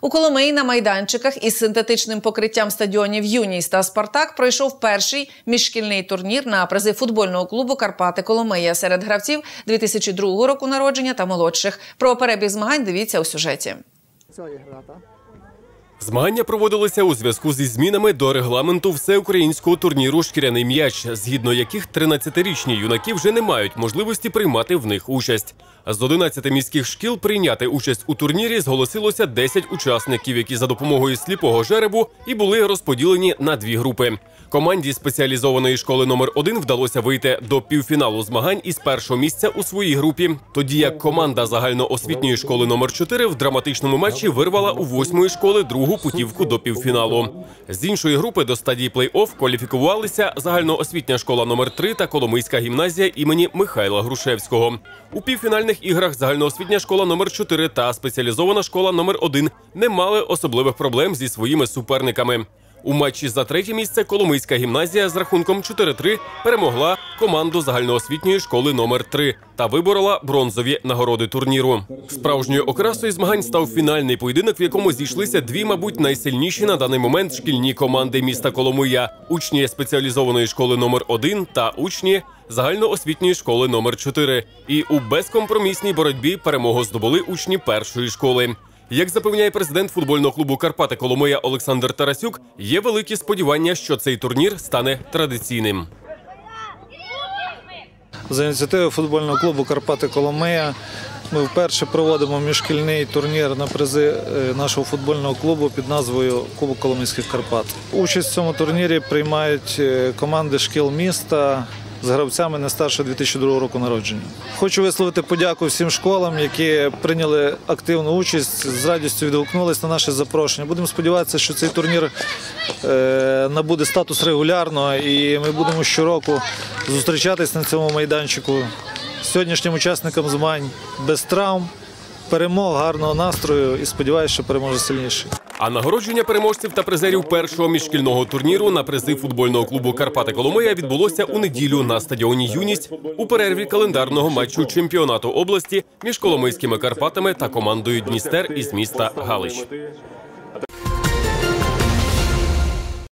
У Коломиї на майданчиках із синтетичним покриттям стадіонів Юніс та Спартак пройшов перший міжшкільний турнір на призи футбольного клубу Карпати Коломия серед гравців 2002 року народження та молодших. Про перебіг змагань дивіться у сюжеті. Змагання проводилися у зв'язку зі змінами до регламенту всеукраїнського турніру Шкіряний м'яч, згідно яких 13-річні юнаки вже не мають можливості приймати в них участь. З 11 міських шкіл прийняти участь у турнірі зголосилося 10 учасників, які за допомогою сліпого жеребу і були розподілені на дві групи. Команді спеціалізованої школи номер 1 вдалося вийти до півфіналу змагань із першого місця у своїй групі. Тоді як команда загальноосвітньої школи номер 4 в драматичному матчі вирвала у восьмої школи другу путівку до півфіналу. З іншої групи до стадії плей-офф кваліфікувалися загальноосвітня школа номер 3 та Коломийська гімназія імені Михайла Грушевського. У півфінальних іграх загальноосвітня школа номер 4 та спеціалізована школа номер 1 не мали особливих проблем зі своїми суперниками. У матчі за третє місце Коломийська гімназія з рахунком 4-3 перемогла команду загальноосвітньої школи номер 3 та виборола бронзові нагороди турніру. Справжньою окрасою змагань став фінальний поєдинок, в якому зійшлися дві, мабуть, найсильніші на даний момент шкільні команди міста Коломия – учні спеціалізованої школи номер 1 та учні загальноосвітньої школи номер 4 І у безкомпромісній боротьбі перемогу здобули учні першої школи. Як запевняє президент футбольного клубу Карпати Коломия Олександр Тарасюк, є великі сподівання, що цей турнір стане традиційним. За ініціативою футбольного клубу Карпати Коломия ми вперше проводимо міжшкільний турнір на призи е, нашого футбольного клубу під назвою Кубок Коломийських Карпат. Участь в цьому турнірі приймають е, команди шкіл міста. З гравцями не старше 2002 року народження. Хочу висловити подяку всім школам, які прийняли активну участь, з радістю відгукнулись на наше запрошення. Будемо сподіватися, що цей турнір е, набуде статус регулярного, і ми будемо щороку зустрічатись на цьому майданчику сьогоднішнім учасникам змагань без травм, перемог, гарного настрою і сподіваюся, що переможе сильніший. А нагородження переможців та призерів першого міжшкільного турніру на призи футбольного клубу Карпати Коломия відбулося у неділю на стадіоні Юність у перерві календарного матчу чемпіонату області між Коломийськими Карпатами та командою Дністер із міста Галич.